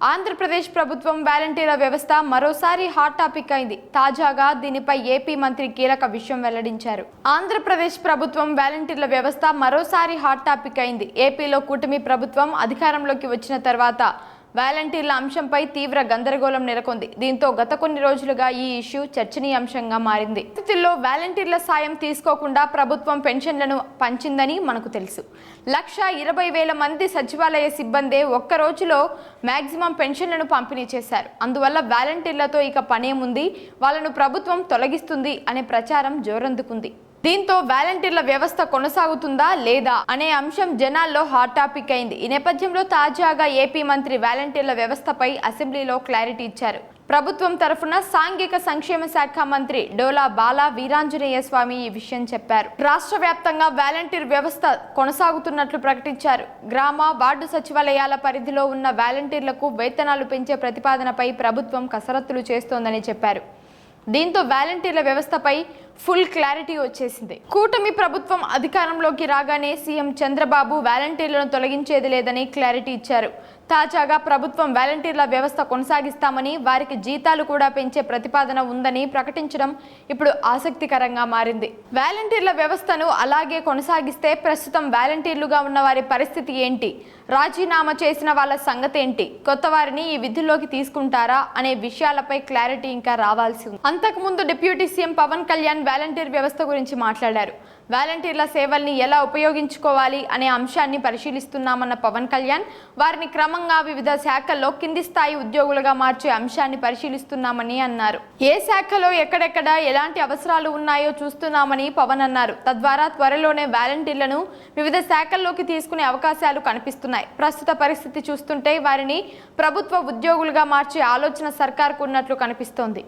ఆంధ్రప్రదేశ్ ప్రభుత్వం వాలంటీర్ల వ్యవస్థ మరోసారి హాట్ టాపిక్ అయింది. తాజాగా దీనిపై ఏపీ మంత్రి కీలక విషయం వెల్లడించారు. ఆంధ్రప్రదేశ్ ప్రభుత్వం వాలంటీర్ల వ్యవస్థ మరోసారి హాట్ టాపిక్ అయింది. ఏపీలో కూటమి ప్రభుత్వం అధికారంలోకి వచ్చిన తర్వాత వాలంటీర్ల అంశంపై తీవ్ర గందరగోళం నెలకొంది. దీంతో గత కొన్ని రోజులుగా ఈ ఇష్యూ చర్చనీయాంశంగా మారింది. పరిస్థితుల్లో వాలంటీర్ల సాయం తీసుకోకుండా ప్రభుత్వం పెన్షన్లను పంచిందని మనకు తెలుసు. లక్ష ఇరవై వేల మంది సచివాలయ సిబ్బందే ఒక్క రోజులో మ్యాక్సిమం పెన్షన్లను పంపిణీ చేశారు. అందువల్ల వాలంటీర్లతో ఇక పనేముంది? వాళ్ళను ప్రభుత్వం తొలగిస్తుంది అనే ప్రచారం జోరందుకుంది. దీంతో వాలంటీర్ల వ్యవస్థ కొనసాగుతుందా లేదా అనే అంశం జనాల్లో హాట్ టాపిక్ అయింది. ఈ నేపథ్యంలో తాజాగా ఏపీ మంత్రి వాలంటీర్ల వ్యవస్థపై అసెంబ్లీలో క్లారిటీ ఇచ్చారు. ప్రభుత్వం తరఫున సాంఘిక సంక్షేమ శాఖ మంత్రి డోలా బాలా వీరాంజనేయ స్వామి ఈ విషయం చెప్పారు. రాష్ట్ర వ్యాప్తంగా వాలంటీర్ వ్యవస్థ కొనసాగుతున్నట్లు ప్రకటించారు. గ్రామ వార్డు సచివాలయాల పరిధిలో ఉన్న వాలంటీర్లకు వేతనాలు పెంచే ప్రతిపాదనపై ప్రభుత్వం కసరత్తులు చేస్తోందని చెప్పారు. దీంతో వాలంటీర్ల వ్యవస్థపై ఫుల్ క్లారిటీ వచ్చేసింది. కూటమి ప్రభుత్వం అధికారంలోకి రాగానే సీఎం చంద్రబాబు వాలంటీర్లను తొలగించేది లేదని క్లారిటీ ఇచ్చారు. తాజాగా ప్రభుత్వం వాలంటీర్ల వ్యవస్థ కొనసాగిస్తామని వారికి జీతాలు కూడా పెంచే ప్రతిపాదన ఉందని ప్రకటించడం ఇప్పుడు ఆసక్తికరంగా మారింది. వాలంటీర్ల వ్యవస్థను అలాగే కొనసాగిస్తే ప్రస్తుతం వాలంటీర్లుగా ఉన్న వారి పరిస్థితి ఏంటి? రాజీనామా చేసిన వాళ్ళ సంగతి ఏంటి? కొత్త వారిని ఈ విధుల్లోకి తీసుకుంటారా? అనే విషయాలపై క్లారిటీ ఇంకా రావాల్సి ఉంది. అంతకుముందు deputy CM Pawan Kalyan volunteer వ్యవస్థ గురించి మాట్లాడారు. వాలంటీర్ల సేవల్ని ఎలా ఉపయోగించుకోవాలి అనే అంశాన్ని పరిశీలిస్తున్నామన్న పవన్ కళ్యాణ్ వారిని క్రమంగా వివిధ శాఖల్లో కింది స్థాయి ఉద్యోగులుగా మార్చే అంశాన్ని పరిశీలిస్తున్నామని అన్నారు. ఏ శాఖలో ఎక్కడెక్కడ ఎలాంటి అవసరాలు ఉన్నాయో చూస్తున్నామని పవన్ అన్నారు. తద్వారా త్వరలోనే వాలంటీర్లను వివిధ శాఖల్లోకి తీసుకునే అవకాశాలు కనిపిస్తున్నాయి. ప్రస్తుత పరిస్థితి చూస్తుంటే వారిని ప్రభుత్వ ఉద్యోగులుగా మార్చే ఆలోచన సర్కార్కు ఉన్నట్లు కనిపిస్తోంది.